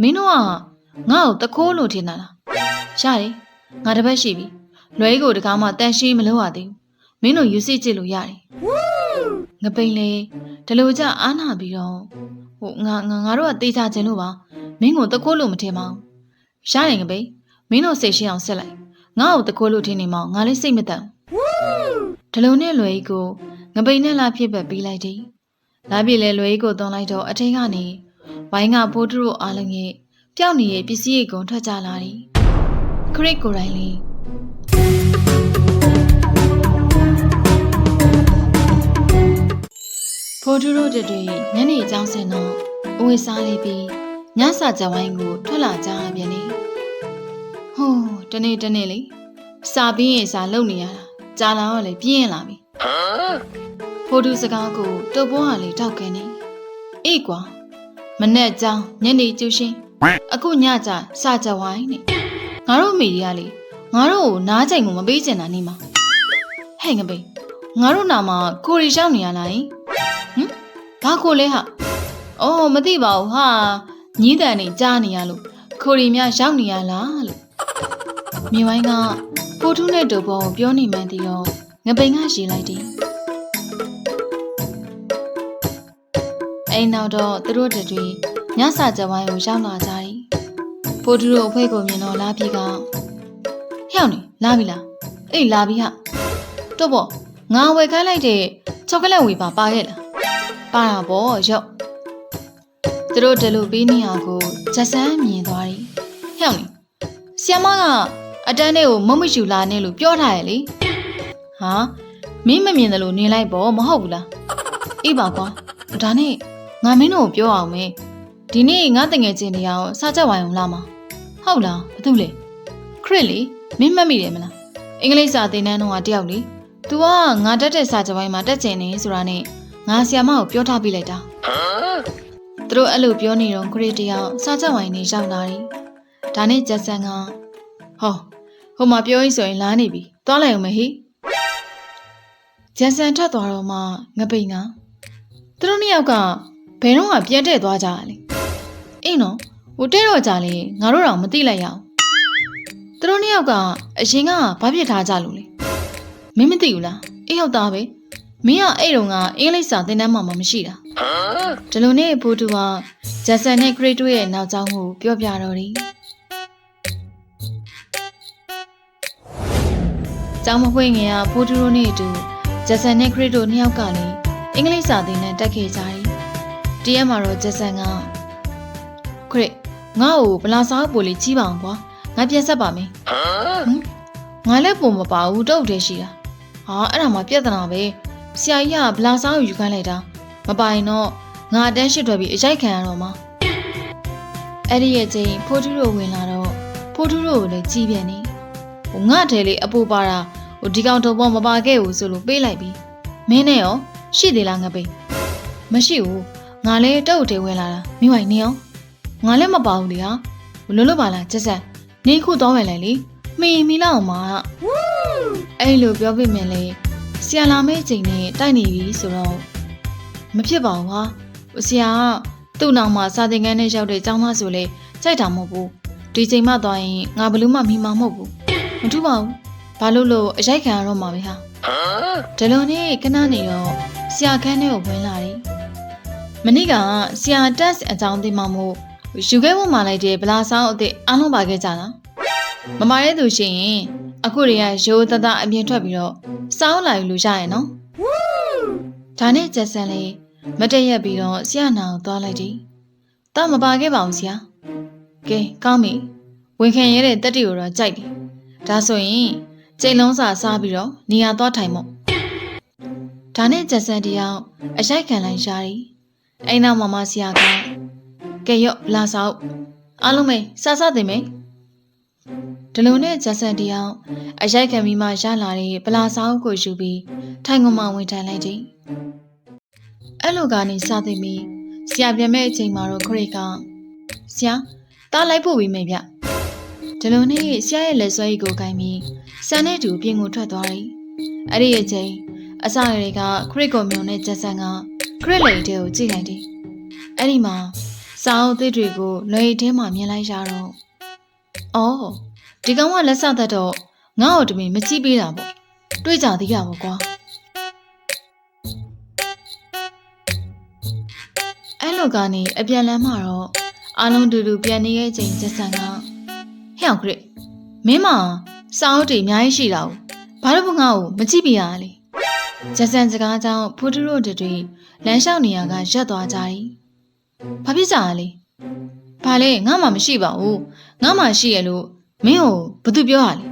မင်းတို့ကငါ့ကိုတခိုးလို့ထင်တာလားရတယ်ငါတစ်ပတ်ရှိပြီလွဲကိုတကားမှတန်ရှင်းမလို့ရသေးဘူးမင်းတို့ယူစစ်ကြည့်လို့ရတယ်ငပိန်လေဒီလိုကြအားနာပြီးတော့ဟိုငါငါငါတို့ကတေးချခြင်းလို့ပါမင်းကိုတခိုးလို့မထင်ပါဘူးရတယ်ငပိန်မင်းတို့စိတ်ရှင်းအောင်ဆက်လိုက်ငါ့ကိုတခိုးလို့ထင်နေမှငါလည်းစိတ်မတန်ဒီလိုနဲ့လွယ်ကြီးကိုငပိန်နဲ့လာဖြစ်ပတ်ပြီးလိုက်တယ်လာပြည့်လဲလွယ်ကြီးကိုသွန်လိုက်တော့အထင်းကနေ ဝိုင်းကပိုးတို့အားလုံးရဲ့ပျောက်နေတဲ့ပစ္စည်းတွေကုန်ထွက်ကြလာတယ်ခရစ်ကိုယ်တိုင်လေးဖိုးထူးတို့တွေညနေအကြောင်းစင်တော့အဝေးစားလေးပြီးညစာကြဝိုင်းကိုထွက်လာကြပြန်နေဟိုးတနေ့တနေ့လေးစာပြီးရင်စာလုပ်နေရတာကြာလာတော့လေပြင်းရင်လာပြီဖိုးထူးစကားကိုတုပ်ပွားဟာလေးတောက်ခဲနေအေးကွာ မနဲ့အကြောင်းညနေကျူရှင်အခုညကြစာကြဝိုင်းနဲ့ငါတို့မိရီကလေငါတို့ကိုနားချိန်ကိုမပေးချင်တာနေမှာဟဲ့ငပိငါတို့နာမှာကိုရီရှောက်နေရလားယင်ဟမ်ဘာကိုလဲဟာအော်မသိပါဘူးဟာညီးတန်နေကြားနေရလို့ခိုရီမြရောက်နေရလားလို့မြင်ဝိုင်းကပိုထူးနဲ့တူပေါ်ကိုပြောနေမှန်းတည်တော့ငပိန်ကရေလိုက်တယ် အိမ်နောက်တော့သူတို့တွေညစာကြဝိုင်းကိုရောက်လာကြတယ်ပိုထူးတို့အဖွဲကိုမြင်တော့လာပြီကဟဲ့အောင်နေလာပြီလားအေးလာပြီဟာတော့ပေါ့ငါဝယ်ခိုင်းလိုက်တဲ့ချောကလက်ဝေပါပါခဲ့လားပါတာပေါ့ရော့သူတို့တယ်လို့ပြီးနေရကိုချက်ဆန်းမြင်သွားတယ်ဟဲ့အောင်လေဆီယမကအတန်းလေးကိုမုတ်မရှိလာနဲ့လို့ပြောထားရလေဟာမင်းမမြင်တယ်လို့နေလိုက်ပေါ့မဟုတ်ဘူးလားအေးပါကွာဒါနဲ့ ငါမင်းတို့ကိုပြောအောင်မေဒီနေ့ငါတငယ်ချင်းတရားကိုစာချက်ဝိုင်းအောင်လာမှာဟုတ်လားဘာတူလဲခရစ်လေမင်းမတ်မိတယ်မလားအင်္ဂလိပ်စာသင်တန်းတော့တယောက်လေ तू ကငါတက်တဲ့စာချက်ဝိုင်းမှာတက်ကျင်နေဆိုတာနဲ့ငါဆီယမကိုပြောထားပြလိုက်တာသူတို့အဲ့လိုပြောနေတော့ခရစ်တယောက်စားချက်ဝိုင်းနေရောက်လာတယ်ဒါနဲ့ဂျက်ဆန်ကဟောဟိုမှာပြောရင်ဆိုရင်လာနေပြီသွားလိုက်အောင်မဟိဂျက်ဆန်ထွက်သွားတော့မှငပိန်ကသူတို့နှစ်ယောက်က ဘယ်တော့မှပြန်တဲ့သွားကြရလဲအင်းနော်ဟိုတဲ့တော့ကြလေငါတို့တော့မသိလိုက်ရအောင်သူတို့နှစ်ယောက်ကအရင်ကဘာဖြစ်ထားကြလို့လဲမင်းမသိဘူးလားအေးဟုတ်သားပဲမင်းကအဲ့တုန်းကအင်္ဂလိပ်စာသင်တန်းမှာမှမရှိတာဒီလိုနဲ့ဘူတူကဂျက်ဆန်နဲ့ဂရိတ်တို့ရဲ့နောက်ကျောင်းကိုပြောပြတော့တယ်ကျောင်းမဖွင့်ခင်ကဘူတူတို့နဲ့အတူဂျက်ဆန်နဲ့ဂရိတ်တို့နှစ်ယောက်ကလည်းအင်္ဂလိပ်စာသင်တန်းတက်ခဲ့ကြတယ် တရက်မှာတော့ဂျက်ဆန်ကဂရိတ်ငါ့ကိုဗလာစာပိုလေးကြီးပါအောင်ကွာငါပြန်ဆက်ပါမယ်ဟမ်ငါလည်းပုံမပါဘူးတုတ်တည်းရှိတာဟာအဲ့ဒါမှပြဿနာပဲဆရာကြီးကဗလာစားကိုယူခိုင်းလိုက်တာမပိုင်တော့ငါအတန်းရှစ်ထွက်ပြီးအရိုက်ခံရတော့မှာအဲ့ဒီရဲ့ချိန်ဖိုးထူးတို့ဝင်လာတော့ဖိုးထူးတို့ကိုလည်းကြည်ပြန်နေဟိုငါထဲလေးအပူပါတာဟိုဒီကောင်တော့ဘောမပါခဲ့ဘူးဆိုလို့ပေးလိုက်ပြီးမင်းနဲ့ရောရှိသေးလားငါပိမရှိဘူး ငါလည်းတုတ်တဲဝင်လာတာမိဝိုင်နေအောင်ငါလည်းမပါဘူးလေဟာဘလို့လို့ပါလားချက်ဆက်နေခုတော့ဝင်လိုက်လေမီမီလောက်အောင်မှာအဲ့လိုပြောပြမြင်လေဆရာလာမယ့်အချိန်နဲ့တိုက်နေပြီဆိုတော့မဖြစ်ပါဘူးဟာဆရာကသူ့နောက်မှာစာသင်ခန်းထဲရောက်တဲ့ကျောင်းသားဆိုလေကြိုက်တာမဟုတ်ဘူးဒီချိန်မှသွားရင်ငါဘလို့မှမိမှာမဟုတ်ဘူးမထူးပါဘူးဘာလို့လို့အရိုက်ခံရတော့မှာပဲဟာဒီလိုနဲ့ခဏနေတော့ဆရာခန်းထဲကိုဝင်လာတယ် မနေ့ကဆရာတက်စ်အကြောင်းသိမှမို့ယူခဲ့ဖို့မှလိုက်တဲ့ဗလာဆောင်အစ်စ်အားလုံးပါခဲ့ကြလားမမရဲသူရှိရင်အခုတွေကရိုးသားသားအပြင်ထွက်ပြီးတော့စောင်းလာယူလို့ရရဲ့နော်ဒါနဲ့ဂျက်ဆန်လေးမတည့်ရက်ပြီးတော့ဆရာနာကိုသွားလိုက်တယ်။တော့မပါခဲ့ပါဘူးဆရာ။ကဲကောင်းပြီ။ဝင်ခံရတဲ့တက်တီကိုတော့ကြိုက်တယ်။ဒါဆိုရင်ကျိန်လုံးစာစားပြီးတော့နေရာသွားထိုင်မို့။ဒါနဲ့ဂျက်ဆန်တယောက်အရိုက်ခံလိုက်ရှာတယ်။ အိမ်နောက်မမဆရာကကဲရော့လာဆောက်အားလုံးပဲစစတင်မယ်။ဒီလိုနဲ့ဂျက်ဆန်တယောက်အရိုက်ခံပြီးမှရလာတဲ့ပလာဆောင်ကိုယူပြီးထိုင်ကုန်မှဝင်ထိုင်လိုက်တယ်။အဲ့လိုကနေစသိပြီးဆရာပြန်မဲ့အချိန်မှာတော့ခရစ်ကဆရာတားလိုက်ဖို့ပြီးမယ်ဗျ။ဒီလိုနဲ့ဆရာရဲ့လက်ဆွဲကြီးကိုကင်ပြီးဆန်နဲ့တူပြင်ကိုထွက်သွားတယ်။အဲ့ဒီအချိန်အစတွေကခရစ်ကိုမြုံနဲ့ဂျက်ဆန်က ခရစ်လေတဲ့ကိုကြည့်လိုက်တယ်။အဲ့ဒီမှာဆစာအုပ်သစ်တွေကိုလွယ်ထဲမှာမြင်လိုက်ရတော့အော်ဒီကောင်ကလက်ဆက်သက်တော့ငါ့ကိုတမင်မကြည့်ပေးတာပေါ့တွေ့ကြသေးရပါကွာအဲ့လိုကနေအပြန်လမ်းမှာတော့အားလုံးတူတူပြန်နေရဲ့ချိန်ချက်ဆန်ကဟဲ့အောင်ခရစ်မင်းမစာအုပ်တွေအများကြီးရှိတာ ው ဘာလို့ဘငါ့ကိုမကြည့်ပြရလဲ ချက်ဆန်စကားကြောင့်ဖူတူတို့တွေလမ်းလျှောက်နေရကရက်သွားကြတယ်ဘာဖြစ်ကြလဲဘာလဲငါမှမရှိပါဘူးငါမှရှိရလို့မင်းကိုဘာသူပြောရလဲ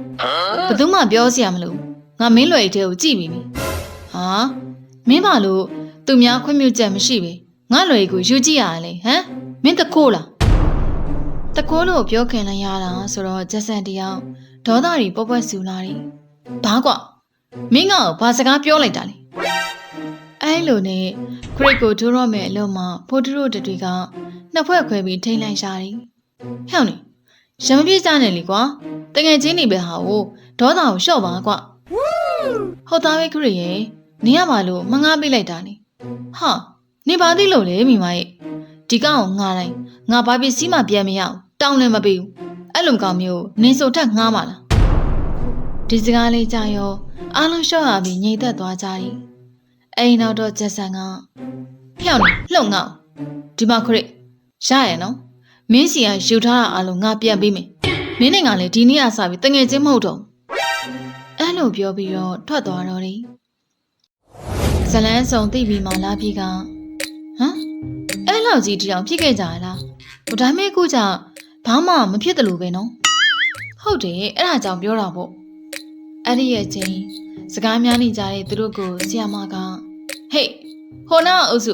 ဘသူမှပြောစရာမလိုငါမင်းလွယ်အိတ်ထဲကိုကြည့်ပြီးပြီဟာမင်းဘာလို့သူများခွင့်ပြုချက်မရှိပဲငါလွယ်အိတ်ကိုယူကြည့်ရလဲဟမ်မင်းတကိုးလားတကိုးလို့ပြောခင်လိုက်ရတာဆိုတော့ဂျက်ဆန်တယောက်ဒေါသတွေပွက်ပွက်ဆူလာတယ်ဘာကွာ မင်းကဘာစကားပြောလိုက်တာလဲအဲ့လိုနဲ့ခရစ်ကိုထိုးတော့မဲ့အလုံးမှာဖိုတူရိုတွေကနှစ်ဖွဲ့ခွဲပြီးထိန်လိုက်ရှာတယ်ဟဲ့နေရမပြေးကြနဲ့လေကွာတငယ်ချင်းနေပဲဟာကိုဒေါသကိုလျှော့ပါကွာဟုတ်သားပဲခရစ်ရဲ့နင်ကဘာလို့မငားပေးလိုက်တာလဲဟာနေပါသေးလို့လေမိမရဲ့ဒီကောင်ကိုငားတိုင်းငါဘာပစ္စည်းမှပြန်မရအောင်တောင်းလည်းမပေးဘူးအဲ့လိုကောင်မျိုးနင်ဆိုထက်ငားပါလား ဒီစကားလေးကြာရောအားလုံးလျှော့ရပြီးငြိမ်သက်သွားကြတယ်အိမ်နောက်တော့ဂျက်ဆန်ကဖျောက်နေလှုပ်ငေါ့ဒီမှာခရစ်ရရနော်မင်းစီကယူထားတာအားလုံးငါပြန်ပေးမယ်မင်းနဲ့ငါလည်းဒီနေ့အစားပြီးတငယ်ချင်းမဟုတ်တော့ဘူးအဲ့လိုပြောပြီးတော့ထွက်သွားတော့တယ်ဇလန်းဆောင်သိပြီးမှလာပြီကဟမ်အဲ့လောက်ကြီးတောင်ဖြစ်ခဲ့ကြရလားဟိုဒါမဲ့ကိုကြောင့်ဘာမှမဖြစ်တယ်လို့ပဲနော်ဟုတ်တယ်အဲ့ဒါကြောင့်ပြောတာပေါ့ အဲ့ဒီရဲ့ချင်းစကားများနေကြတဲ့သူတို့ကိုဆီယမကဟေးဟိုနာအုပ်စု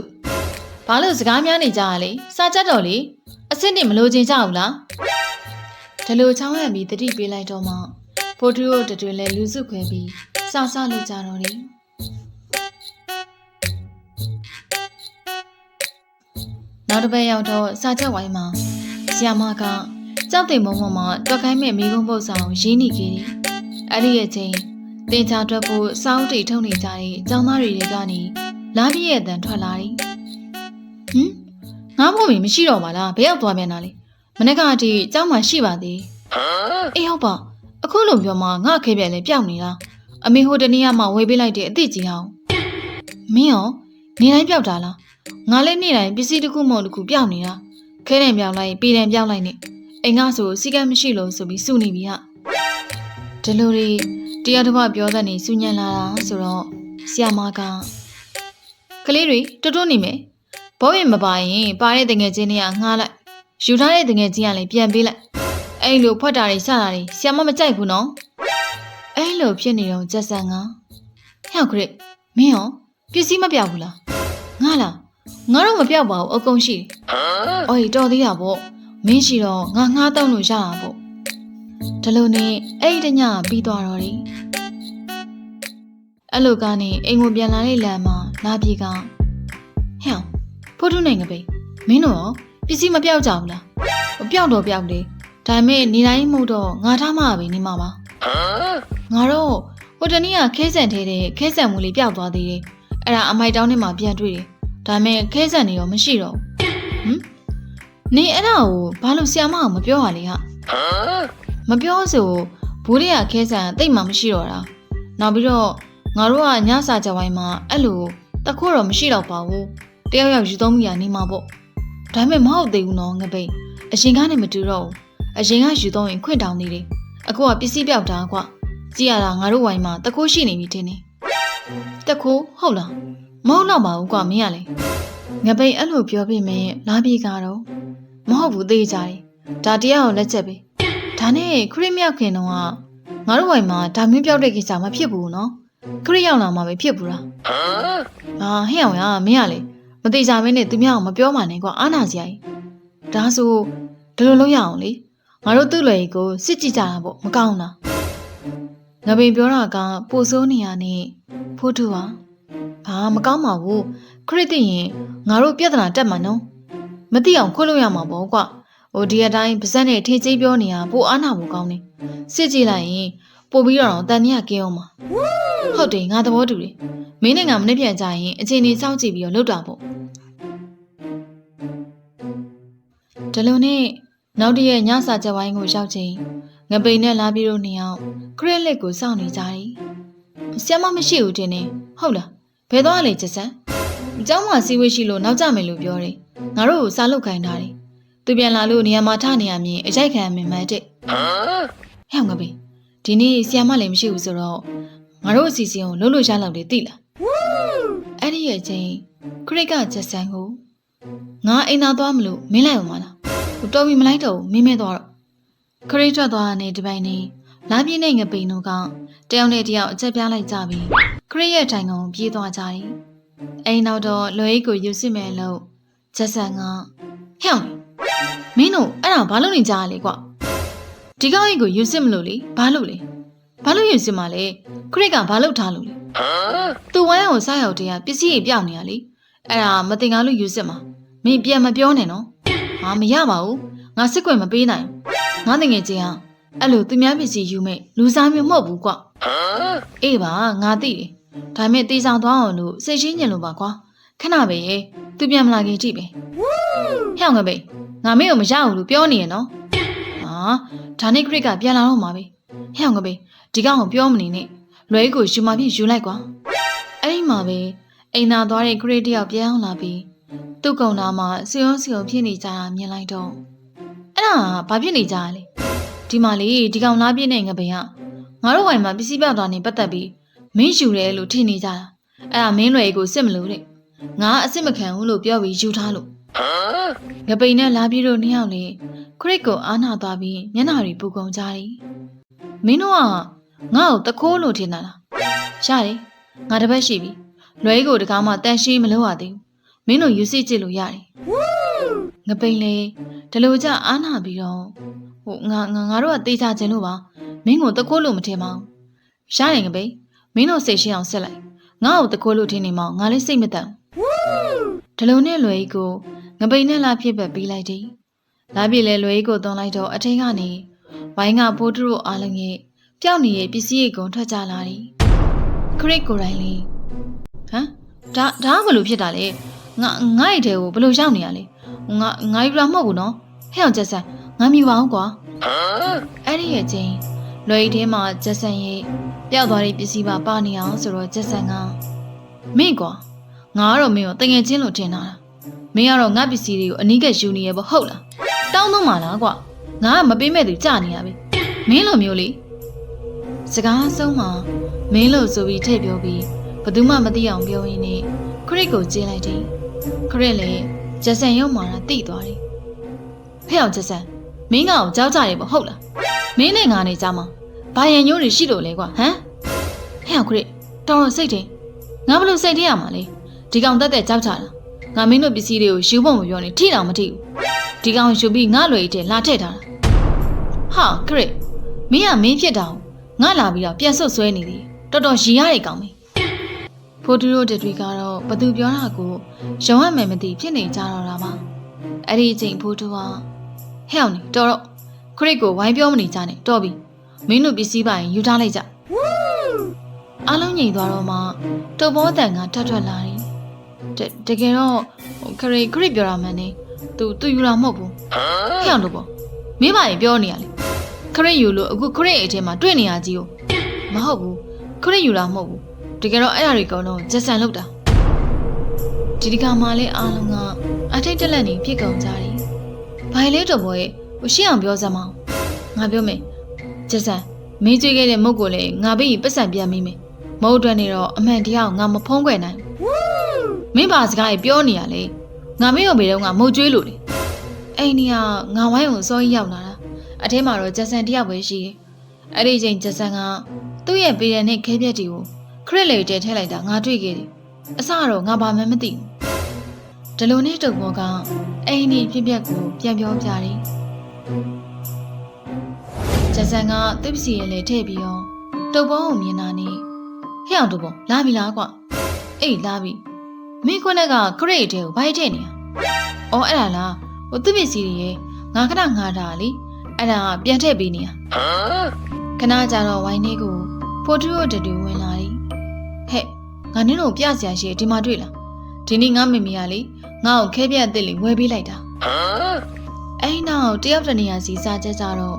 ဘာလို့စကားများနေကြရလဲစာကြက်တော့လေအစ်စ်နဲ့မလို့ချင်းကြဘူးလားဒီလိုချောင်းရံပြီးတတိပေးလိုက်တော့မှဖိုတူရိုတတွင်လဲလူစုခွဲပြီးစဆလုပ်ကြတော့တယ်နောက်တစ်ပတ်ရောက်တော့စာချက်ဝိုင်းမှာဆီယမကကြောက်တဲ့မုံမမှာတွက်ခိုင်းမဲ့မိကုံးပုတ်ဆောင်ရင်းနေခဲ့တယ် အဲ့ဒီအချိန်သင်္ချာထွက်ဖို့စောင်းတီထုံနေကြတဲ့ចောင်းသားတွေကနေလာပြည့်ရဲ့အတန်ထွက်လာတယ်။ဟင်ငါ့ဘုံမီမရှိတော့ပါလားဘယ်ရောက်သွားပြန်တာလဲ။မနေ့ကအထိចောင်းမှရှိပါသေး။အေးဟုတ်ပါအခုလိုပြောမှငါခဲပြက်လဲပျောက်နေလား။အမေဟိုတနေ့ကမှဝေးပေးလိုက်တဲ့အစ်စ်ကြီးအောင်။မင်းရောနေတိုင်းပျောက်တာလား။ငါလည်းနေတိုင်းပစ္စည်းတစ်ခုမဟုတ်တစ်ခုပျောက်နေတာ။ခဲတယ်ပျောက်လိုက်ပြည်တယ်ပျောက်လိုက်နဲ့အိမ်ကဆိုစီကံမရှိလို့ဆိုပြီးစုနေပြီဟာ။ ဒီလိုတွေတရားတစ်ပတ်ပြောတဲ့နေစုညံလာတာဆိုတော့ဆီယာမကကလေးတွေတွတ်တွတ်နေမယ်ဘောရင်မပါရင်ပါတဲ့တငယ်ချင်းတွေကငှားလိုက်ယူထားတဲ့တငယ်ချင်းကလည်းပြန်ပေးလိုက်အဲ့လိုဖွက်တာတွေစတာတွေဆီယာမမကြိုက်ဘူးနော်အဲ့လိုဖြစ်နေတော့ဂျက်ဆန်ကဟဲ့ခရစ်မင်းရောပစ္စည်းမပြောက်ဘူးလားငါလားငါတော့မပြောက်ပါဘူးအကုန်ရှိတယ်အော်ဟိတော်သေးတာပေါ့မင်းရှိတော့ငါငှားတောင်းလို့ရတာပေါ့ ဒီလိုနဲ့အဲ့ဒီတညပြီးသွားတော့တယ်အဲ့လိုကနေအိမ်ကိုပြန်လာတဲ့လမ်းမှာလာပြေကဟဲ့ဖိုးထုနိုင်ငပိမင်းတို့ရောပစ္စည်းမပြောက်ကြဘူးလားမပြောက်တော့ပြောက်တယ်ဒါပေမဲ့နေတိုင်းမှုတော့ငါထားမှပဲနေမှာပါငါတော့ဟိုတနေ့ကခဲဆန်ထဲတဲ့ခဲဆန်မှုလေးပြောက်သွားသေးတယ်အဲ့ဒါအမိုက်တောင်းထဲမှာပြန်တွေ့တယ်ဒါပေမဲ့ခဲဆန်နေရောမရှိတော့ဘူးဟမ်နေအဲ့ဒါကိုဘာလို့ဆီယမအောင်မပြောရလဲဟာ မပြောဆိုဘိုးလေးကခဲဆန်တိတ်မှမရှိတော့တာနောက်ပြီးတော့ငါတို့ကညစာကြဝိုင်းမှာအဲ့လိုတခုတော့မရှိတော့ပါဘူးတယောက်ယောက်ယူသုံးမိရနေမှာပေါ့ဒါပေမဲ့မဟုတ်သေးဘူးနော်ငပိတ်အရင်ကနေမတူတော့ဘူးအရင်ကယူသုံးရင်ခွင့်တောင်းနေတယ်အခုကပစ္စည်းပြောက်တာကွကြည့်ရတာငါတို့ဝိုင်းမှာတခုရှိနေပြီတင်နေတခုဟုတ်လားမဟုတ်တော့ပါဘူးကွမင်းရလေငပိတ်အဲ့လိုပြောပြမယ်လာပြေကတော့မဟုတ်ဘူးသိကြတယ်ဒါတရားကိုလက်ချက်ပဲ ဒါနဲ့ခရစ်မြောက်ခင်တော့ငါတို့ဝိုင်းမှာဒါမျိုးပြောက်တဲ့ကိစ္စမဖြစ်ဘူးနော်ခရစ်ရောက်လာမှပဲဖြစ်ဘူးလားဟာဟဲ့အောင်ရမင်းကလေမသေးကြမင်းနဲ့သူများအောင်မပြောမှနဲ့ကွာအာနာစရာကြီးဒါဆိုဒီလိုလုပ်ရအောင်လေငါတို့သူ့လွယ်ကြီးကိုစစ်ကြည့်ကြတာပေါ့မကောင်းလားငါပင်ပြောတာကပိုဆိုးနေရနဲ့ဖိုးထူဟာဘာမကောင်းပါဘူးခရစ်သိရင်ငါတို့ပြဿနာတက်မှာနော်မသိအောင်ခွတ်လို့ရမှာပေါ့ကွာ ဟိုဒီအတိုင်းပါဇက်နဲ့ထေးကြီးပြောနေတာပိုအားနာဖို့ကောင်းနေစစ်ကြည့်လိုက်ရင်ပို့ပြီးတော့တန်မြကင်းအောင်ပါဟုတ်တယ်ငါသဘောတူတယ်မင်းနဲ့ငါမနေ့ပြန်ကြရင်အချိန်ကြီးစောင့်ကြည့်ပြီးတော့လုပ်တာပေါ့ ဒီလိုနဲ့နောက်တည့်ရက်ညစာချက်ဝိုင်းကိုရောက်ချိန်ငပိန်နဲ့လာပြီးတော့နှစ်ယောက်ခရက်လက်ကိုစောင့်နေကြတယ်။ဆရာမမရှိဘူးတင်နေဟုတ်လားဘယ်သွားလဲကျက်ဆန်အเจ้าမစီဝေးရှိလို့နောက်ကျမယ်လို့ပြောတယ်။ငါတို့ကိုစားလုပ်ခိုင်းထားတယ်။ သူပြန်လာလို့နေရာမှာထနေရမြင်အကြိုက်ခံမင်မတ်တဲ့ဟဲ့ငပိန်ဒီနေ့ဆရာမလည်းမရှိဘူးဆိုတော့ငါတို့အစီအစဉ်ကိုလုံးလို့ရလောက်တယ်သိလားအဲ့ဒီရဲ့ချင်းခရစ်ကကျက်ဆန်ကိုငါအိမ်သာသွားမလို့မင်းလိုက်အောင်မလားဟိုတော်ပြီမလိုက်တော့ဘူးမင်းမဲသွားတော့ခရစ်ထွက်သွားတဲ့ဒီပိုင်းနေလာပြင်းတဲ့ငပိန်တို့ကတယောက်နဲ့တယောက်အချက်ပြားလိုက်ကြပြီးခရစ်ရဲ့တိုင်ကုန်ပြေးသွားကြတယ်အိမ်နောက်တော့လွယ်အိတ်ကိုယူစစ်မယ်လို့ကျက်ဆန်ကဟဲ့အောင် မင်းတို့အဲ့ဒါဘာလုပ်နေကြရလဲကွဒီကောင်းအိတ်ကိုယူစစ်မလို့လေဘာလို့လဲဘာလို့ယူစစ်မှာလဲခရစ်ကဘာလုပ်ထားလို့လဲသူဝိုင်းအောင်စားရောက်တည်းကပစ္စည်းတွေပြောင်းနေရလေအဲ့ဒါမတင်ကားလို့ယူစစ်မှာမင်းပြန်မပြောနဲ့နော်ဟာမရပါဘူးငါစစ်ကွယ်မပေးနိုင်ဘူးငါတငယ်ချင်းဟာအဲ့လိုသူများပစ္စည်းယူမဲ့လူစားမျိုးမဟုတ်ဘူးကွအေးပါငါသိတယ်ဒါပေမဲ့တေးဆောင်သွားအောင်လို့စိတ်ချင်းညင်လို့ပါကွာ ခဏပဲရေသူပြန်မလာခင်ကြည့်ပဲဟဲ့ငါပဲငါမင်းကိုမရဘူးလို့ပြောနေရနော်ဟာဒါနဲ့ခရစ်ကပြန်လာတော့မှာပဲဟဲ့ငါပဲဒီကောင်ကိုပြောမနေနဲ့လွယ်ကိုယူမဖြစ်ယူလိုက်ကွာအဲ့ဒီမှာပဲအိမ်သာသွားတဲ့ခရစ်တယောက်ပြန်အောင်လာပြီးသူ့ကုံသားမှာစီယုံစီယုံဖြစ်နေကြတာမြင်လိုက်တော့အဲ့ဒါဘာဖြစ်နေကြရလဲဒီမှာလေဒီကောင်လားပြင်းတဲ့ငပင်ကငါတို့ဝိုင်မှာပစ္စည်းပြသွားနေပတ်သက်ပြီးမင်းယူတယ်လို့ထင်နေကြတာအဲ့ဒါမင်းလွယ်ကိုစစ်မလို့တဲ့ ငါအစ်စ်မခံဘူးလို့ပြောပြီးယူထားလို့ငပိန်နဲ့လာပြီးတော့နှစ်ယောက်လေခရစ်ကိုအားနာသွားပြီးမျက်နှာတွေပူကုန်ကြတယ်မင်းတို့ကငါ့ကိုတခိုးလို့ထင်တာလားရတယ်ငါတစ်ပတ်ရှိပြီလွဲကိုတကားမှတန်ရှင်းမလို့ရသေးဘူးမင်းတို့ယူစစ်ကြည့်လို့ရတယ်ငပိန်လေဒီလိုကြအားနာပြီးတော့ဟိုငါငါငါတို့ကတေးချခြင်းလို့ပါမင်းကိုတကိုးလို့မထင်ပါဘူးရတယ်ငပိန်မင်းတို့စိတ်ရှင်းအောင်ဆက်လိုက်ငါ့ကိုတကိုးလို့ထင်နေမှငါလည်းစိတ်မတန် ဒီလိုနဲ့လွယ်ကြီးကိုငပိန်နဲ့လာဖြစ်ပဲပြီးလိုက်တယ်လာပြည့်လဲလွယ်ကြီးကိုသွန်လိုက်တော့အထင်းကနေဝိုင်းကပိုးတို့အားလုံးရဲ့ပျောက်နေတဲ့ပစ္စည်းတွေကုန်ထွက်ကြလာတယ်ခရစ်ကိုယ်တိုင်လေးဟမ်ဒါဒါကဘယ်လိုဖြစ်တာလဲငါငါ့ရဲ့တဲကိုဘယ်လိုရောက်နေရလဲငါငါယူလာမဟုတ်ဘူးနော်ဟဲ့အောင်ကျက်ဆန်ငါမြူပါအောင်ကွာအဲ့ဒီရဲ့ချင်းလွယ်ရီထဲမှာကျက်ဆန်ရဲ့ပျောက်သွားတဲ့ပစ္စည်းပါပါနေအောင်ဆိုတော့ကျက်ဆန်ကမင်းကွာ ငါကတော့မင်းကိုတငယ်ချင်းလို့ထင်တာမင်းကတော့ငါပစ္စည်းတွေကိုအနီးကယူနေရပေါ့ဟုတ်လားတောင်းတော့မှာလားကွာငါကမပေးမဲ့သူကြာနေရပြီမင်းလိုမျိုးလေစကားဆုံးမှာမင်းလို့ဆိုပြီးထည့်ပြောပြီးဘယ်သူမှမသိအောင်ပြောရင်းနဲ့ခရစ်ကိုကျင်းလိုက်တယ်ခရစ်လည်းဂျက်ဆန်ရုံမာတာတိသွားတယ်ဖះအောင်ဂျက်ဆန်မင်းကောင်ကြောက်ကြတယ်ပေါ့ဟုတ်လားမင်းနဲ့ငါနဲ့ကြားမှာဘာရန်ညိုးတွေရှိလို့လဲကွာဟမ်ဖះအောင်ခရစ်တော်တော်စိတ်တယ်ငါဘလို့စိတ်ထဲရမှာလဲ ဒီကောင်တက်တက်ကြောက်ကြတာငါမင်းတို့ပစ္စည်းတွေကိုယူဖို့မပြောနဲ့ထိတောင်မထိဘူးဒီကောင်ယူပြီးငါ့လွယ်တဲ့လာထည့်ထားတာဟာခရစ်မင်းကမင်းဖြစ်တာကိုငါလာပြီးတော့ပြန်ဆွတ်ဆွဲနေတယ်တော်တော်ရည်ရတဲ့ကောင်ပဲဖိုတူရိုတတွေကတော့ဘသူပြောတာကိုရုံရမယ်မသိဖြစ်နေကြတော့တာပါအဲ့ဒီအချိန်ဖိုတူကဟဲ့အောင်နေတော်တော့ခရစ်ကိုဝိုင်းပြောမနေကြနဲ့တော်ပြီမင်းတို့ပစ္စည်းပိုင်းယူထားလိုက်ကြအားလုံးညိန်သွားတော့မှတုပ်ဘောတန်ကထပ်ထွက်လာတယ် တတကယ်တော့ဟိုခရစ်ခရစ်ပြောတာမှန်နေသူသူယူတာမဟုတ်ဘူးဟဲ့အောင်လို့ပေါ့မင်းပါရင်ပြောနေရလေခရစ်ယူလို့အခုခရစ်အထဲမှာတွေ့နေရကြီးကိုမဟုတ်ဘူးခရစ်ယူလာမဟုတ်ဘူးတကယ်တော့အဲ့အရာတွေအကုန်လုံးဂျက်ဆန်လောက်တာဒီဒီကမှလည်းအားလုံးကအထိတ်တက်လက်နေဖြစ်ကုန်ကြတယ်ဘိုင်လေးတော်ဘောရဲ့ဟိုရှင်းအောင်ပြောစမ်းမအောင်ငါပြောမယ်ဂျက်ဆန်မင်းကြွေးခဲ့တဲ့မုတ်ကိုလည်းငါပြီးပတ်စံပြန်မိမယ်မဟုတ်အတွက်နေတော့အမှန်တရားကိုငါမဖုံးကွယ်နိုင်ဘူး မင်းဘာစကားကြီးပြောနေရလဲငါမင်းရောမေတော့ငါမုတ်ကြွေးလို့လေအဲ့ဒီကငါဝိုင်းကိုစောကြီးရောက်လာတာအထဲမှာတော့ဂျက်ဆန်တယောက်ပဲရှိတယ်အဲ့ဒီချိန်ဂျက်ဆန်ကသူ့ရဲ့ပေရန်နဲ့ခဲပြက်တွေကိုခရစ်လေတဲထဲလိုက်တာငါတွေ့ခဲ့တယ်။အစတော့ငါဘာမှမသိဘူး။ဒီလိုနဲ့တုံဘောကအိမ်ဒီဖြစ်ပျက်ကိုပြန်ပြောပြတယ်။ကျဆန်ကသူ့ပစီရဲ့လေထည့်ပြီးတော့တုံဘောကိုမြင်တာနဲ့ဟဲ့အောင်တုံဘောလာပြီလားကွ။အေးလာပြီ။ မင်းခုနကခရစ်တဲကိုဘိုက်ထည့်နေရ။အော်အဲ့ဒါလားဟိုသူ့ပစီတွေရဲ့ငါခဏငါတာလေ။အဲ့ဒါကပြန်ထည့်ပေးနေရ။ခဏကြာတော့ဝိုင်းလေးကိုဖိုတူရိုတတူဝင်လာတယ်ဟဲ့ငါနင်းတို့ပြစရာရှိတယ်ဒီမှာတွေ့လားဒီနေ့ငါမေမေကလေငါ့ကိုခဲပြက်အစ်စ်လေးဝယ်ပေးလိုက်တာအဲ့ဒီနောက်တယောက်တစ်နေရာစီစားကြကြတော့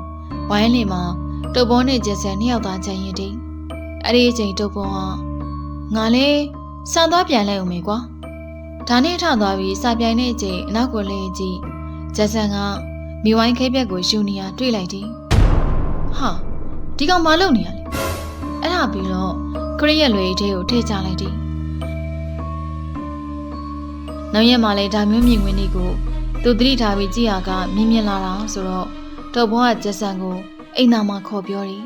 ဝိုင်းလင်မှာတုပ်ပေါ်နဲ့ကျက်ဆန်နှစ်ယောက်သားချင်ရင်တိအဲ့ဒီအချိန်တုပ်ပေါ်ကငါလဲစံသွားပြန်လိုက်ဦးမယ်ကွာ ဒါနဲ့ထသွားပြီးစာပြိုင်တဲ့အချိန်အနောက်ကိုလဲကြည့်ကျက်ဆန်ကမိဝိုင်းခဲပြက်ကိုယူနေရတွေ့လိုက်တယ်ဟာဒီကောင်မလုပ်နေရလဲအဲ့ဒါပြီးတော့ခရီးရက်လွေထဲကိုထည့်ချလိုက်တယ်နောက်ရက်မှလည်းဒါမျိုးမြင်ကွင်းတွေကိုသူသတိထားပြီးကြည့်ရကမြင်မြင်လာတာဆိုတော့တော့ဘွားကကျက်ဆန်ကိုအိမ်နာမှာခေါ်ပြောတယ်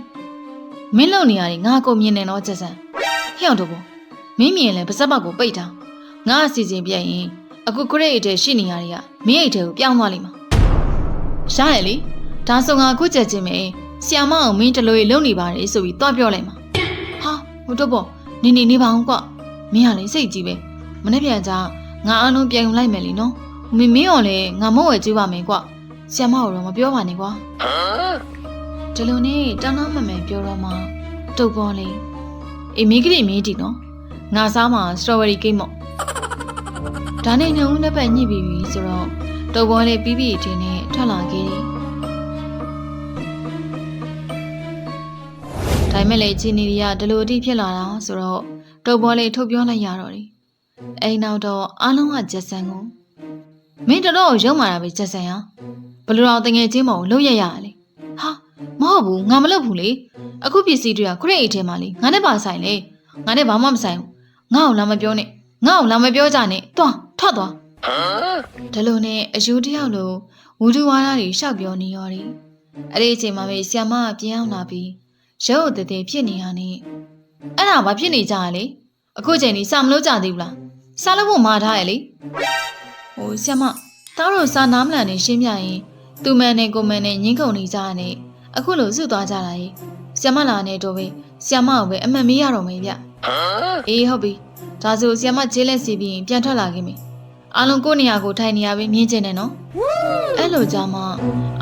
မင်းလုံနေရတယ်ငါကိုမြင်နေတော့ကျက်ဆန်ဟျောက်တော့ဘမင်းမြင်လဲပါစက်ပေါက်ကိုပိတ်တာ ငါအစီအစဉ်ပြတ်ရင်အခုခရီးအိတ်ထဲရှိနေရတွေကမင်းအိတ်ထဲကိုပြောင်းသွားလိမ့်မှာရရလေဒါဆိုငါအခုကြက်ချင်းမယ်ဆီယမအောင်မင်းတလို့လုံနေပါတယ်ဆိုပြီးတွားပြောလိုက်မှာဟာဟိုတော့ဘောနေနေနေပါအောင်ကွမင်းကလည်းစိတ်ကြီးပဲမနေ့ပြန်ကြငါအားလုံးပြန်ယူလိုက်မယ်လीနော်မင်းမင်းရောလေငါမဟုတ်ဝဲကြည့်ပါမယ်ကွဆီယမကိုတော့မပြောပါနဲ့ကွာဒီလိုနဲ့တောင်းတမမယ်ပြောတော့မှတုတ်ပေါ်လေးအေးမိကလေးမင်းတီနော်ငါစားမှာစတော်ဘယ်ရီကိတ်မော့ ဒါနဲ့ညုံဦးနှစ်ပတ်ညှိပြီးပြီဆိုတော့တုတ်ပေါ်လေးပြီးပြီးထင်းနဲ့ထွက်လာခဲ့တယ်ဒါပေမဲ့လေချင်းနီရီကဒီလိုအထိဖြစ်လာတာဆိုတော့တုတ်ပေါ်လေးထုတ်ပြောလိုက်ရတော့တယ်အိမ်နောက်တော့အားလုံးကဂျက်ဆန်ကိုမင်းတော်တော်ရုံမာတာပဲဂျက်ဆန်ရဘယ်လိုတော့တငယ်ချင်းမကိုလှုပ်ရရလေဟာမဟုတ်ဘူးငါမလုပ်ဘူးလေအခုပစ္စည်းတွေကခရက်အိတ်ထဲမှာလေငါနဲ့ပါဆိုင်လေငါနဲ့ဘာမှမဆိုင်ဘူးငါ့ကိုလာမပြောနဲ့ငါ့ကိုလာမပြောကြနဲ့တွား ထွက်သွားဒါလိုနဲ့အယူတယောက်လိုဝူဒူဝါဒတွေရှောက်ပြောနေရောတယ်အဲ့ဒီအချိန်မှာပဲဆီယမကပြန်အောင်လာပြီးရုပ်တည်တည်ဖြစ်နေရနဲ့အဲ့ဒါဘာဖြစ်နေကြရလဲအခုချိန်นี้စာမလို့ကြသေးဘူးလားစာလို့ဖို့မှာထားရလေဟိုဆီယမတောင်းတော့စာနားမလန်နေရှင်းပြရင်သူမန်နဲ့ကိုမန်နဲ့ညင်းခုန်နေကြရနဲ့အခုလိုစုသွားကြတာရေဆီယမလာနေတော့ပဲဆီယမကိုပဲအမှန်မေးရတော့မယ်ဗျအေးဟုတ်ပြီဒါဆိုဆီယမဂျေးလက်စီပြီးရင်ပြန်ထွက်လာခဲ့မယ် အားလုံးကိုယ့်နေရာကိုထိုင်နေရပြီးမြင်ကျင်တယ်နော်အဲ့လိုကြမှာ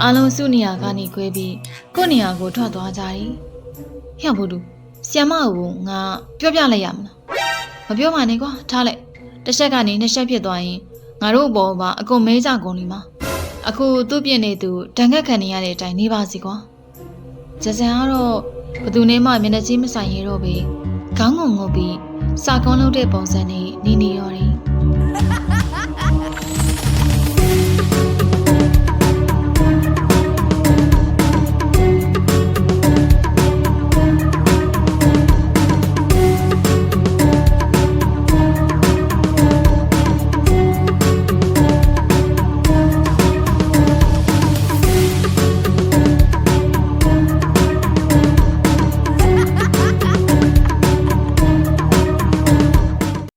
အားလုံးစုနေရာကနေခွဲပြီးကိုယ့်နေရာကိုထွက်သွားကြတယ်ဟဲ့ဘူးတူဆီယမကိုငါပြောပြလိုက်ရမလားမပြောပါနဲ့ကွာထားလိုက်တစ်ချက်ကနေနှစ်ချက်ဖြစ်သွားရင်ငါတို့ဘောပါအကုန်မဲကြကုန်နေမှာအခုသူ့ပြင်းနေသူတန်ခတ်ခံနေရတဲ့အတိုင်းနေပါစီကွာဂျစံကတော့ဘသူနဲ့မှမျက်နှာချင်းမဆိုင်ရတော့ပဲခေါင်းငုံငုံပြီးစာကုန်းလုံးတဲ့ပုံစံနဲ့နေနေရောတယ်